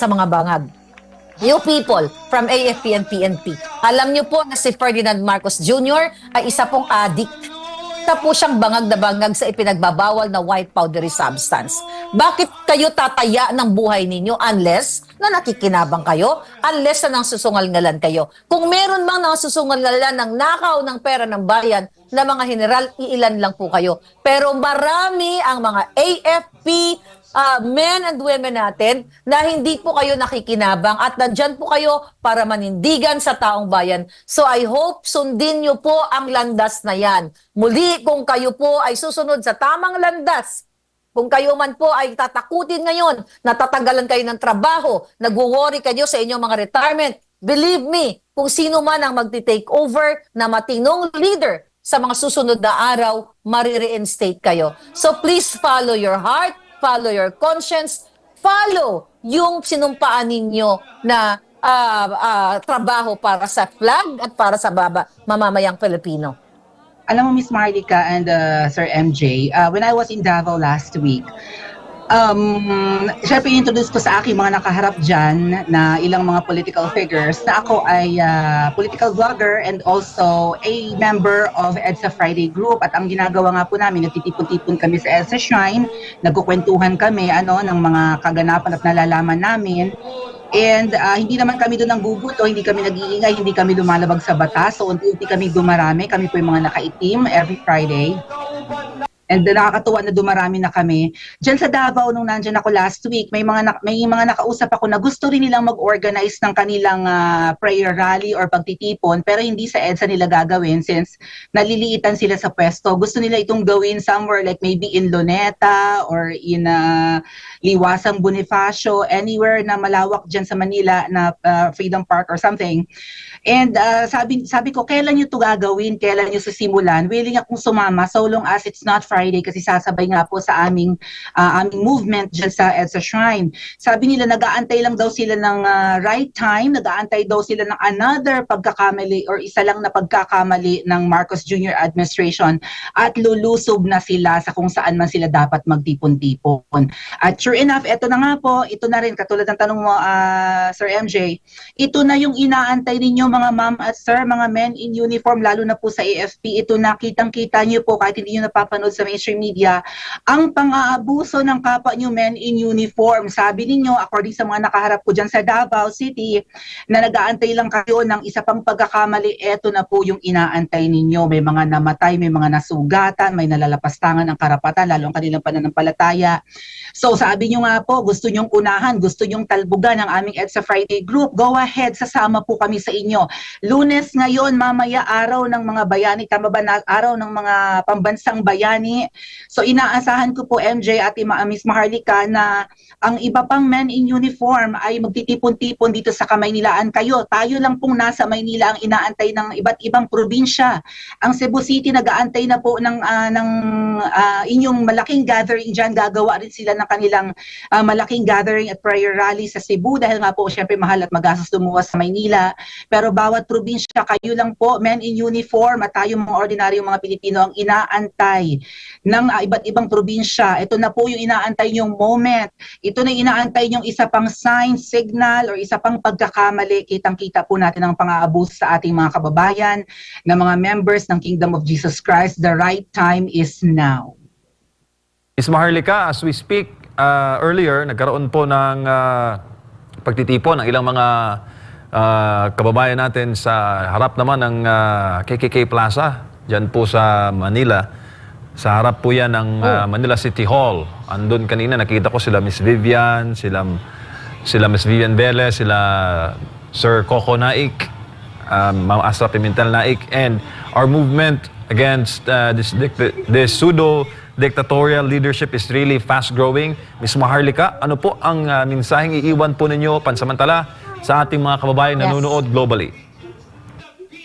sa mga bangag. You people from AFP and PNP, alam niyo po na si Ferdinand Marcos Jr. ay isa pong addict. Isa po siyang bangag na bangag sa ipinagbabawal na white powdery substance. Bakit kayo tataya ng buhay ninyo unless na nakikinabang kayo, unless na nang susungal-ngalan kayo? Kung meron mang nang susungal-ngalan ng nakaw ng pera ng bayan na mga general, iilan lang po kayo. Pero marami ang mga AFP, uh, men and women natin na hindi po kayo nakikinabang at nandyan po kayo para manindigan sa taong bayan. So I hope sundin nyo po ang landas na yan. Muli, kung kayo po ay susunod sa tamang landas, kung kayo man po ay tatakutin ngayon, natatanggalan kayo ng trabaho, nagwo-worry kayo sa inyong mga retirement, believe me, kung sino man ang magti-take over na matinong leader sa mga susunod na araw, marireinstate kayo. So please follow your heart, follow your conscience, follow yung sinumpaan ninyo na ah, ah, trabaho para sa flag at para sa baba, mamamayang Pilipino. Alam mo, Miss Marlica and uh, Sir MJ, uh, when I was in Davao last week, um, syempre introduce ko sa aking mga nakaharap dyan na ilang mga political figures na ako ay uh, political vlogger and also a member of EDSA Friday Group. At ang ginagawa nga po namin, nagtitipon-tipon kami sa EDSA Shrine, nagkukwentuhan kami ano, ng mga kaganapan at nalalaman namin And ah, hindi naman kami doon ang guguto, hindi kami nag-iingay, hindi kami lumalabag sa batas. So unti-unti kami dumarami, kami po yung mga nakaitim every Friday. And uh, nakakatuwa na dumarami na kami. Diyan sa Davao nung nandiyan ako last week, may mga na- may mga nakausap ako na gusto rin nilang mag-organize ng kanilang ah, prayer rally or pagtitipon pero hindi sa EDSA nila gagawin since naliliitan sila sa pwesto. Gusto nila itong gawin somewhere like maybe in Luneta or in ah, Liwasang Bonifacio, anywhere na malawak diyan sa Manila na ah, Freedom Park or something. And ah, sabi sabi ko, kailan niyo to gagawin? Kailan niyo sisimulan? Willing akong sumama so long as it's not Friday kasi sasabay nga po sa aming ah, aming movement dyan sa EDSA Shrine. Sabi nila nag-aantay lang daw sila ng ah, right time, nag-aantay daw sila ng another pagkakamali or isa lang na pagkakamali ng Marcos Jr. administration at lulusob na sila sa kung saan man sila dapat magtipon-tipon. At sure enough, ito na nga po, ito na rin, katulad ng tanong mo, ah, Sir MJ, ito na yung inaantay ninyo mga ma'am at sir, mga men in uniform, lalo na po sa AFP, ito na kitang-kita nyo po kahit hindi nyo napapanood sa mainstream media, ang pang-aabuso ng kapwa nyo men in uniform. Sabi ninyo, according sa mga nakaharap ko dyan sa Davao City, na nag-aantay lang kayo ng isa pang pagkakamali, eto na po yung inaantay ninyo. May mga namatay, may mga nasugatan, may nalalapastangan ng karapatan, lalo ang kanilang pananampalataya. So sabi nyo nga po, gusto nyong unahan, gusto nyong talbugan ang aming EDSA Friday group. Go ahead, sasama po kami sa inyo. Lunes ngayon, mamaya araw ng mga bayani, tama ba na araw ng mga pambansang bayani. So inaasahan ko po MJ at Miss Maharlika na ang iba pang men in uniform ay magtitipon-tipon dito sa Kamaynilaan kayo. Tayo lang pong nasa Maynila ang inaantay ng iba't ibang probinsya. Ang Cebu City nag-aantay na po ng ah, ng ah, inyong malaking gathering diyan. Gagawa rin sila ng kanilang ah, malaking gathering at prayer rally sa Cebu dahil nga po syempre mahal at magastos lumuwas sa Maynila. Pero bawat probinsya kayo lang po men in uniform at tayo mga ordinaryong mga Pilipino ang inaantay ng ah, iba't ibang probinsya. Ito na po yung inaantay yung moment. Ito na inaantay yung isa pang sign, signal, or isa pang pagkakamali. Kitang-kita po natin ang pang-aabus sa ating mga kababayan na mga members ng Kingdom of Jesus Christ. The right time is now. Miss Maharlika, as we speak, uh, earlier, nagkaroon po ng uh, pagtitipon ng ilang mga uh, kababayan natin sa harap naman ng uh, KKK Plaza, dyan po sa Manila. Sa harap po yan ng uh, Manila City Hall. Andun kanina, nakita ko sila Miss Vivian, sila, sila Miss Vivian Velez, sila Sir Coco Naik, um, Ma'am Asra Pimentel Naik, and our movement against uh, this, this pseudo dictatorial leadership is really fast growing. Ms. Maharlika, ano po ang uh, mensaheng iiwan po ninyo pansamantala sa ating mga kababayan Yes. nanonood globally?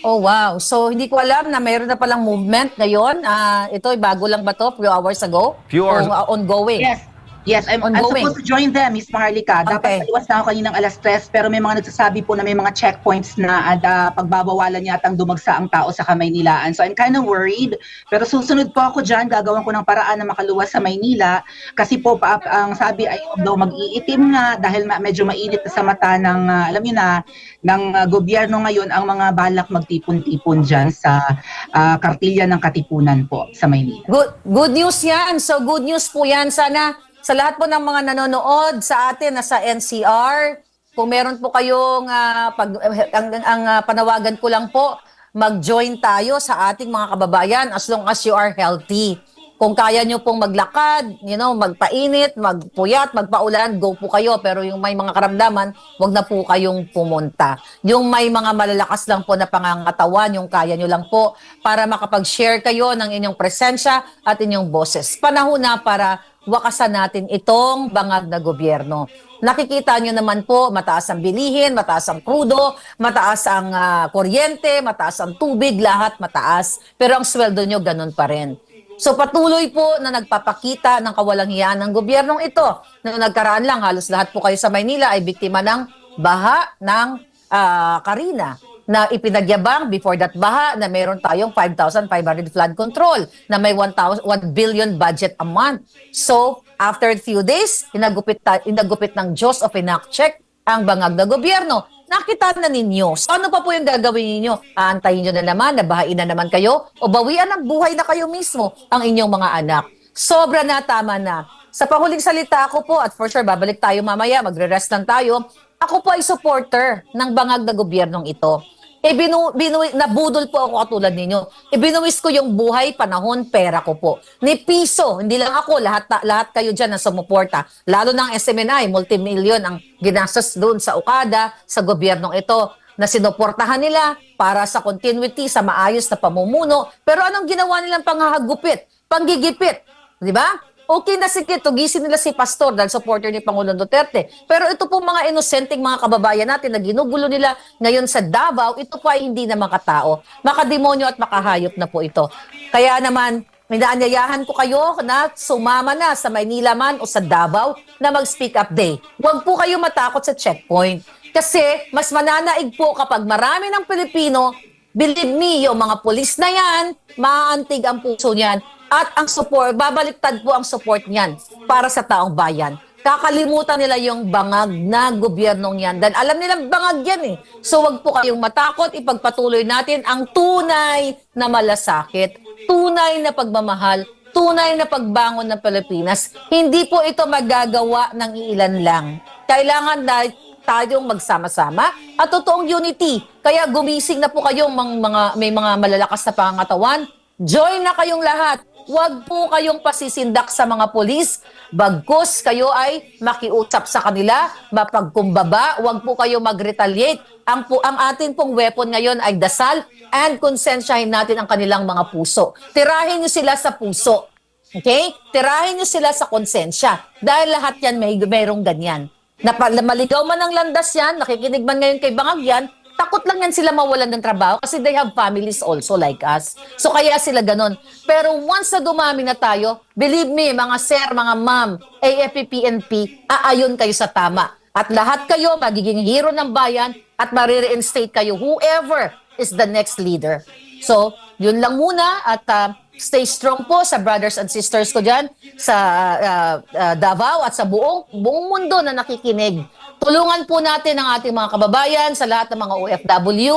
Oh wow. So hindi ko alam na mayroon na palang movement ngayon. Ah, ito ay bago lang ba to? Few hours ago? Few hours- O, ah, ongoing? Yes. Yes, I'm, I'm Ongoing. supposed to join them, Miss Maharlika. Okay. Dapat aliwas na ako kaninang alas 3, pero may mga nagsasabi po na may mga checkpoints na at ah, pagbabawalan yatang dumagsa ang tao sa Kamaynilaan. So I'm kind of worried. Pero susunod po ako dyan, gagawin ko ng paraan na makaluwas sa Maynila. Kasi po, pa, ang sabi ay daw mag-iitim nga dahil ma- medyo mainit na sa mata ng, ah, alam niyo na, ng ah, gobyerno ngayon ang mga balak magtipon-tipon dyan sa ah, kartilya ng Katipunan po sa Maynila. Good, good news yan. So good news po yan. Sana sa lahat po ng mga nanonood sa atin na sa NCR, kung meron po kayong ah, pag, ang, ang ah, panawagan ko lang po, mag-join tayo sa ating mga kababayan as long as you are healthy. Kung kaya nyo pong maglakad, you know, magpainit, magpuyat, magpaulan, go po kayo. Pero yung may mga karamdaman, wag na po kayong pumunta. Yung may mga malalakas lang po na pangangatawan, yung kaya nyo lang po para makapag-share kayo ng inyong presensya at inyong boses. Panahon na para wakasan natin itong bangag na gobyerno. Nakikita nyo naman po, mataas ang bilihin, mataas ang krudo, mataas ang ah, kuryente, mataas ang tubig, lahat mataas. Pero ang sweldo nyo ganun pa rin. So patuloy po na nagpapakita ng kawalang-hiyaan ng gobyernong ito. Noong nagkaraan lang, halos lahat po kayo sa Maynila ay biktima ng baha ng ah, Karina na ipinagyabang before that baha na meron tayong 5,500 flood control na may 1,000 1 billion budget a month. So, after a few days, inagupit, ta- inagupit ng Diyos of check ang bangag na gobyerno. Nakita na ninyo. So, ano pa po yung gagawin ninyo? Aantayin nyo na naman, nabahain na naman kayo, o bawian ng buhay na kayo mismo ang inyong mga anak. Sobra na, tama na. Sa panghuling salita ako po, at for sure, babalik tayo mamaya, magre-rest lang tayo, ako po ay supporter ng bangag na gobyernong ito. E binu, binu, nabudol po ako katulad ninyo. E binuwis ko yung buhay, panahon, pera ko po. Ni piso, hindi lang ako, lahat, lahat kayo dyan na sumuporta. Lalo ng SMNI, multimillion ang ginastos doon sa Okada, sa gobyernong ito na sinuportahan nila para sa continuity, sa maayos na pamumuno. Pero anong ginawa nilang panghahagupit, panggigipit? Di ba? Okay na sige, tugisin nila si Pastor dahil supporter ni Pangulong Duterte. Pero ito po mga inosenteng mga kababayan natin na ginugulo nila ngayon sa Davao, ito po ay hindi na makatao. Makademonyo at makahayop na po ito. Kaya naman, Minaanyayahan ko kayo na sumama na sa Maynila man o sa Davao na mag-speak up day. Huwag po kayo matakot sa checkpoint. Kasi mas mananaig po kapag marami ng Pilipino, believe me, yung mga pulis na yan, maaantig ang puso niyan at ang support, babaliktad po ang support niyan para sa taong bayan. Kakalimutan nila yung bangag na gobyernong yan. Dahil alam nilang bangag yan eh. So wag po kayong matakot, ipagpatuloy natin ang tunay na malasakit, tunay na pagmamahal, tunay na pagbangon ng Pilipinas. Hindi po ito magagawa ng iilan lang. Kailangan na tayong magsama-sama at totoong unity. Kaya gumising na po kayong mga, mga, may mga malalakas na pangangatawan. Join na kayong lahat. Huwag po kayong pasisindak sa mga polis. Bagkus kayo ay makiusap sa kanila, mapagkumbaba. Huwag po kayo mag-retaliate. Ang, po, ang atin pong weapon ngayon ay dasal and konsensyahin natin ang kanilang mga puso. Tirahin nyo sila sa puso. Okay? Tirahin nyo sila sa konsensya. Dahil lahat yan may mayroong ganyan. Napa, maligaw man ang landas yan, nakikinig man ngayon kay Bangag yan, takot lang yan sila mawalan ng trabaho kasi they have families also like us. So kaya sila ganun. Pero once na dumami na tayo, believe me, mga sir, mga ma'am, AFP, PNP, aayon kayo sa tama. At lahat kayo magiging hero ng bayan at marireinstate kayo whoever is the next leader. So, yun lang muna at uh, stay strong po sa brothers and sisters ko dyan sa uh, uh, Davao at sa buong, buong mundo na nakikinig. Tulungan po natin ang ating mga kababayan sa lahat ng mga OFW.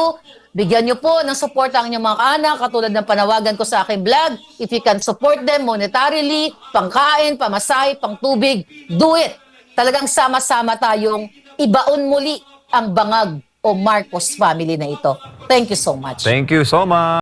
Bigyan nyo po ng support ang inyong mga anak katulad ng panawagan ko sa aking vlog. If you can support them monetarily, pangkain, pamasahe, pangtubig, do it. Talagang sama-sama tayong ibaon muli ang bangag o Marcos family na ito. Thank you so much. Thank you so much.